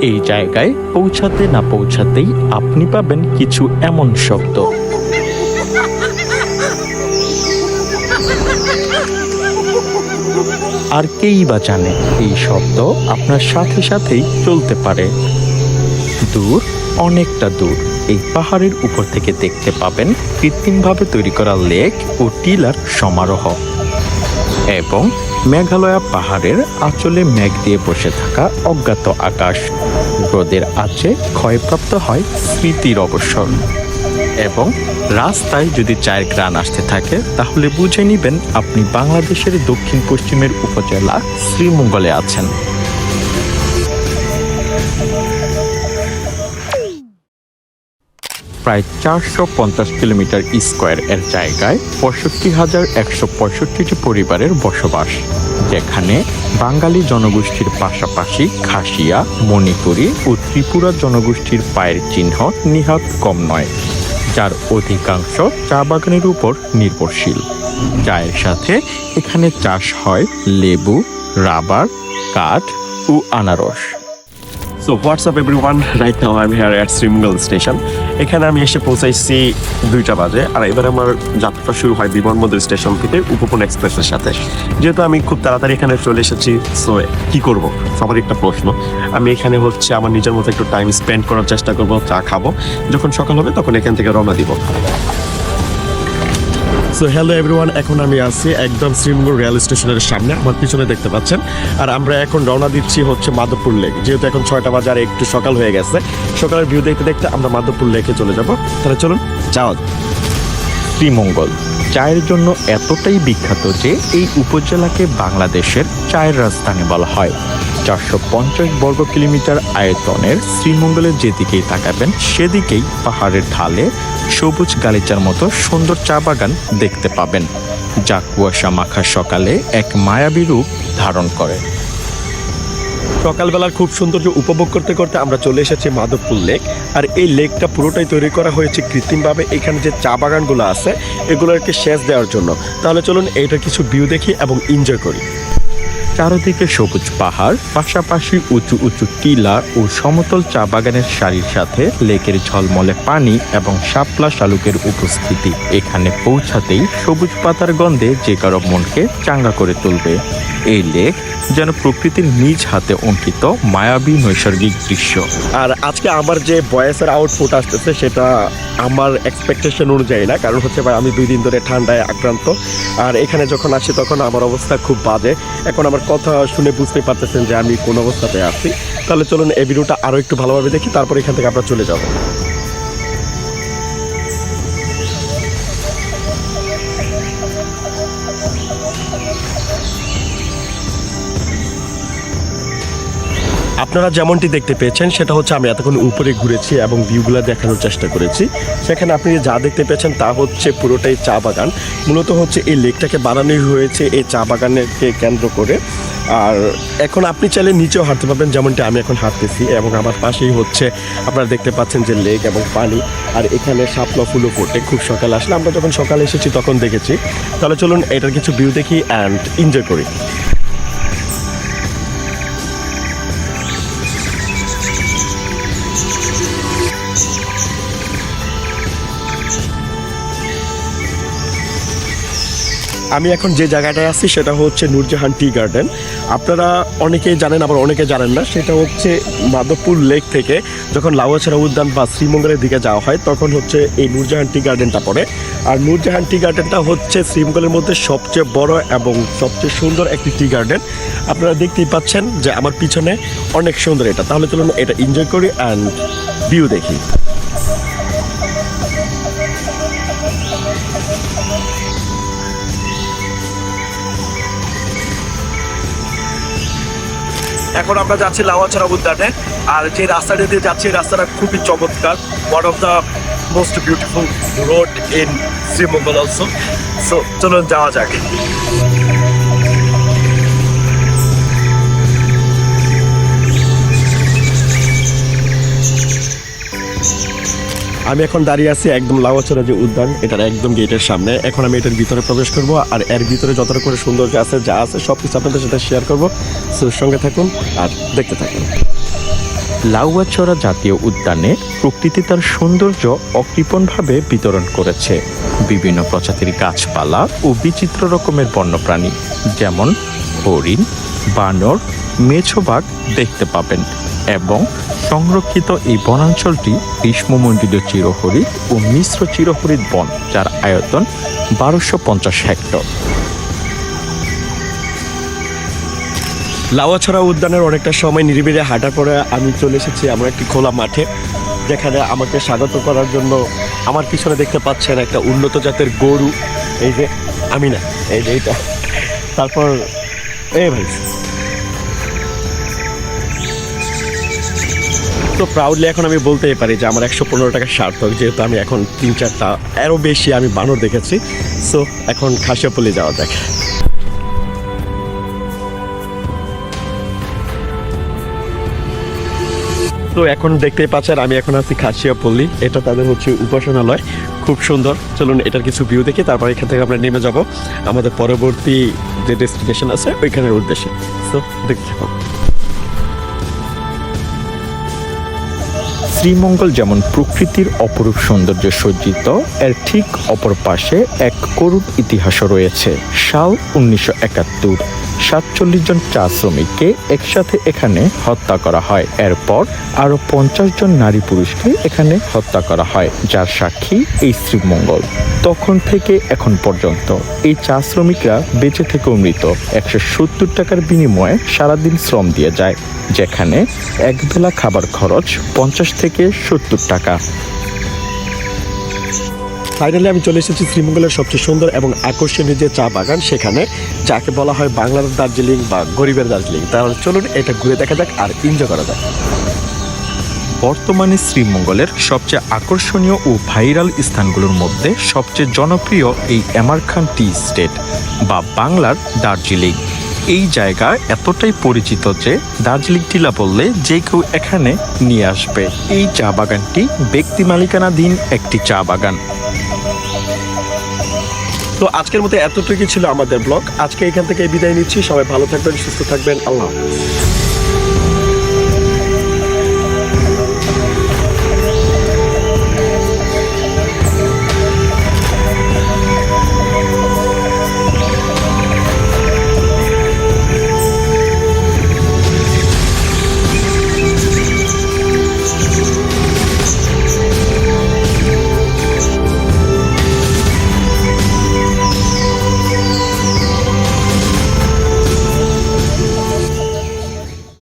এই জায়গায় পৌঁছাতে না পৌঁছাতেই আপনি পাবেন কিছু এমন শব্দ। আর কেই বা জানে এই শব্দ আপনার সাথে সাথেই চলতে পারে। দূর, অনেকটা দূর, এই পাহাড়ের উপর থেকে দেখতে পাবেন কৃত্রিমভাবে তৈরি করা লেক ও টিলার সমারোহ। এবং মেঘালয়া পাহাড়ের আঁচলে মেঘ দিয়ে বসে থাকা অজ্ঞাত আকাশ। রোদের আছে ক্ষয়প্রাপ্ত হয় স্মৃতির অবসর। এবং রাস্তায় যদি চায়ের গ্রান আসতে থাকে, তাহলে বুঝে নিবেন আপনি বাংলাদেশের দক্ষিণ পশ্চিমের উপজেলা শ্রীমঙ্গলে আছেন। প্রায় চারশো পঞ্চাশ কিলোমিটার স্কোয়ার এর জায়গায় পঁয়ষট্টি হাজার একশো পঁয়ষট্টিটি পরিবারের বসবাস, যেখানে বাঙালি জনগোষ্ঠীর পাশাপাশি খাসিয়া, মণিপুরী ও ত্রিপুরা জনগোষ্ঠীর পায়ের চিহ্ন নিহাত কম নয়, যার অধিকাংশ চা বাগানের উপর নির্ভরশীল। চায়ের সাথে এখানে চাষ হয় লেবু, রাবার, কাঠ ও আনারস। So what's up everyone right now I am here at Sreemangal station এখানে আমি এসে পৌঁছাইছি দুইটা বাজে, আর এবার আমার যাত্রাটা শুরু হয় বিমানবন্দর স্টেশন থেকে উপকূল এক্সপ্রেসের সাথে। যেহেতু আমি খুব তাড়াতাড়ি এখানে চলে এসেছি সো কি করব? সবার একটা প্রশ্ন। আমি এখানে হচ্ছে আমার নিজের মতো একটু টাইম স্পেন্ড করার চেষ্টা করব, চা খাব। যখন সকাল হবে, তখন এখান থেকে রওনা দিব। সো হ্যালো এভরিওয়ান, এখন আমি আছি একদম শ্রীমঙ্গল রেল স্টেশনের সামনে, আমার পিছনে দেখতে পাচ্ছেন। আর আমরা এখন রওনা দিচ্ছি হচ্ছে মাধবপুর লেক, যেহেতু এখন ছয়টা বাজার একটু সকাল হয়ে গেছে। সকালের ভিউ দেখতে দেখতে আমরা মাধবপুর লেকে চলে যাব। তাহলে চলুন, যাওয়া। শ্রীমঙ্গল, চায়ের জন্য এতটাই বিখ্যাত যে এই উপজেলাকে বাংলাদেশের চায়ের রাজধানী বলা হয়। চারশো পঞ্চাশ বর্গ কিলোমিটার আয়তনের শ্রীমঙ্গলের যেদিকেই তাকাবেন, সেদিকেই পাহাড়ের ঢালে সবুজ গালিচার মতো সুন্দর চা বাগান দেখতে পাবেন, যা কুয়াশা মাখা সকালে এক মায়াবী রূপ ধারণ করে। সকালবেলার খুব সৌন্দর্য উপভোগ করতে করতে আমরা চলে এসেছি মাধবপুর লেক, আর এই লেকটা পুরোটাই তৈরি করা হয়েছে কৃত্রিমভাবে। এখানে যে চা বাগানগুলো আছে, এগুলোকে সেচ দেওয়ার জন্য। তাহলে চলুন এইটার কিছু ভিউ দেখি এবং এনজয় করি। চারদিকে সবুজ পাহাড়, পাশাপাশি উঁচু উঁচু টিলা ও সমতল চা বাগানের সারির সাথে লেকের ঝলমলে পানি এবং শাপলা শালুকের উপস্থিতি। এখানে পৌঁছাতেই সবুজ পাতার গন্ধে যে কারও মনকে চাঙ্গা করে তুলবে। এই লেক যেন প্রকৃতির নিজ হাতে অঙ্কিত মায়াবী নৈসর্গিক দৃশ্য। আর আজকে আমার যে বয়সের আউটপুট আসতেছে সেটা আমার এক্সপেকটেশন অনুযায়ী না, কারণ হচ্ছে ভাই আমি দুই দিন ধরে ঠান্ডায় আক্রান্ত। আর এখানে যখন আসি তখন আমার অবস্থা খুব বাজে। এখন আমার কথা শুনে বুঝতে পারতেছেন যে আমি কোন অবস্থাতে আছি। তাহলে চলুন এই ভিডিওটা আরও একটু ভালোভাবে দেখি, তারপর এখান থেকে আমরা চলে যাব। আপনারা যেমনটি দেখতে পেয়েছেন, সেটা হচ্ছে আমি এতক্ষণ উপরে ঘুরেছি এবং ভিউগুলো দেখানোর চেষ্টা করেছি। সেখানে আপনি যা দেখতে পেয়েছেন তা হচ্ছে পুরোটাই চা বাগান। মূলত হচ্ছে এই লেকটাকে বানানো হয়েছে এই চা বাগানকে কেন্দ্র করে। আর এখন আপনি চাইলে নিচেও হাঁটতে পারবেন, যেমনটি আমি এখন হাঁটতেছি এবং আমার পাশেই হচ্ছে আপনারা দেখতে পাচ্ছেন যে লেক এবং পানি। আর এখানে শাপলা ফুলও ফোটে, খুব সকালে আসলে আমরা যখন সকালে এসেছি তখন দেখেছি। তাহলে চলুন এটার কিছু ভিউ দেখি অ্যান্ড এনজয় করি। আমি এখন যে জায়গাটায় আছি, সেটা হচ্ছে নূরজাহান টি গার্ডেন। আপনারা অনেকেই জানেন, আবার অনেকে জানেন না, সেটা হচ্ছে মাধবপুর লেক থেকে যখন লাউয়াছড়া উদ্যান বা শ্রীমঙ্গলের দিকে যাওয়া হয়, তখন হচ্ছে এই নূরজাহান টি গার্ডেনটা পড়ে। আর নূরজাহান টি গার্ডেনটা হচ্ছে শ্রীমঙ্গলের মধ্যে সবচেয়ে বড় এবং সবচেয়ে সুন্দর একটি টি গার্ডেন। আপনারা দেখতেই পাচ্ছেন যে আমার পিছনে অনেক সুন্দর এটা। তাহলে চলুন এটা এনজয় করি অ্যান্ড ভিউ দেখি। এখন আমরা যাচ্ছি লাওয়াছড়া উদ্যানে, আর যে রাস্তাটা দিয়ে যাচ্ছি, রাস্তাটা খুবই চমৎকার। One of the most beautiful road in Sreemangal also so চলুন যাওয়া যাক। আমি এখন দাঁড়িয়ে আছি একদম লাউয়াছড়া যে উদ্যান, এটার একদম গেটের সামনে। এখন আমি এটার ভিতরে প্রবেশ করব, আর এর ভিতরে যতটা করে সৌন্দর্য আছে, যা আছে সব কিছু আপনাদের সাথে শেয়ার করব। সো সঙ্গে থাকুন আর দেখতে থাকুন। লাউয়াছড়া জাতীয় উদ্যানে প্রকৃতি তার সৌন্দর্য অকৃপণভাবে বিতরণ করেছে। বিভিন্ন প্রজাতির গাছপালা ও বিচিত্র রকমের বন্যপ্রাণী, যেমন হরিণ, বানর মেছোবাগ দেখতে পাবেন এবং সংরক্ষিত এই বনাঞ্চলটি গ্রীষ্মমণ্ডলীয় চিরহরিৎ ও মিশ্র চিরহরিৎ বন, যার আয়তন বারোশো পঞ্চাশ হেক্টর। লাওয়াছড়া উদ্যানের অনেকটা সময় নিরিবিড়ে হাঁটার পরে আমি চলে এসেছি আমার একটি খোলা মাঠে, যেখানে আমাকে স্বাগত করার জন্য আমার পিছনে দেখতে পাচ্ছেন একটা উন্নত জাতের গরু। এই যে, আমি না, এই যে এইটা তারপর, এই ভাই। তো প্রাউডলি এখন আমি বলতেই পারি যে আমার একশো পনেরো টাকা সার্থক, যেহেতু আমি এখন তিন চারটা আরও বেশি আমি বানর দেখেছি। সো এখন খাসিয়াপল্লি যাওয়া যাক। তো এখন দেখতেই পাচ্ছেন, আমি এখন আছি খাসিয়াপল্লী। এটা তাদের হচ্ছে উপাসনালয়। খুব সুন্দর। চলুন এটার কিছু ভিউ দেখি, তারপর এখান থেকে আমরা নেমে যাব। আমাদের পরবর্তী যে ডেস্টিনেশন আছে, ওইখানের উদ্দেশ্যে। তো দেখতে থাকুন। শ্রীমঙ্গল যেমন প্রকৃতির অপরূপ সৌন্দর্যে সজ্জিত, এর ঠিক অপর পাশে এক করুণ ইতিহাসও রয়েছে। সাল উনিশশো একাত্তর। সাতচল্লিশ জন চা শ্রমিককে একসাথে এখানে হত্যা করা হয়। এরপর আরও পঞ্চাশ জন নারী পুরুষকে এখানে হত্যা করা হয়, যার সাক্ষী এই শ্রীমঙ্গল। তখন থেকে এখন পর্যন্ত এই চা শ্রমিকরা বেঁচে থেকেও মৃত। একশো সত্তর টাকার বিনিময়ে সারাদিন শ্রম দিয়ে যায়, যেখানে একবেলা খাবার খরচ পঞ্চাশ থেকে সত্তর টাকা। ফাইনালি আমি চলে এসেছি শ্রীমঙ্গলের সবচেয়ে সুন্দর এবং আকর্ষণীয় যে চা বাগান, সেখানে যাকে বলা হয় বাংলার দার্জিলিং বা গরিবের দার্জিলিং। তাহলে চলুন এটা ঘুরে দেখা যাক আর এনজয় করা যাক। বর্তমানে শ্রীমঙ্গলের সবচেয়ে আকর্ষণীয় ও ভাইরাল স্থানগুলোর মধ্যে সবচেয়ে জনপ্রিয় এই এমারখান টি স্টেট বা বাংলার দার্জিলিং। এই জায়গা এতটাই পরিচিত যে দার্জিলিং টিলা বললে যে কেউ এখানে নিয়ে আসবে। এই চা বাগানটি ব্যক্তি মালিকানাধীন একটি চা বাগান। তো আজকের মতো এতটুকুই ছিল আমাদের ব্লগ। আজকে এখান থেকে বিদায় নিচ্ছি। সবাই ভালো থাকবেন, সুস্থ থাকবেন। আল্লাহ।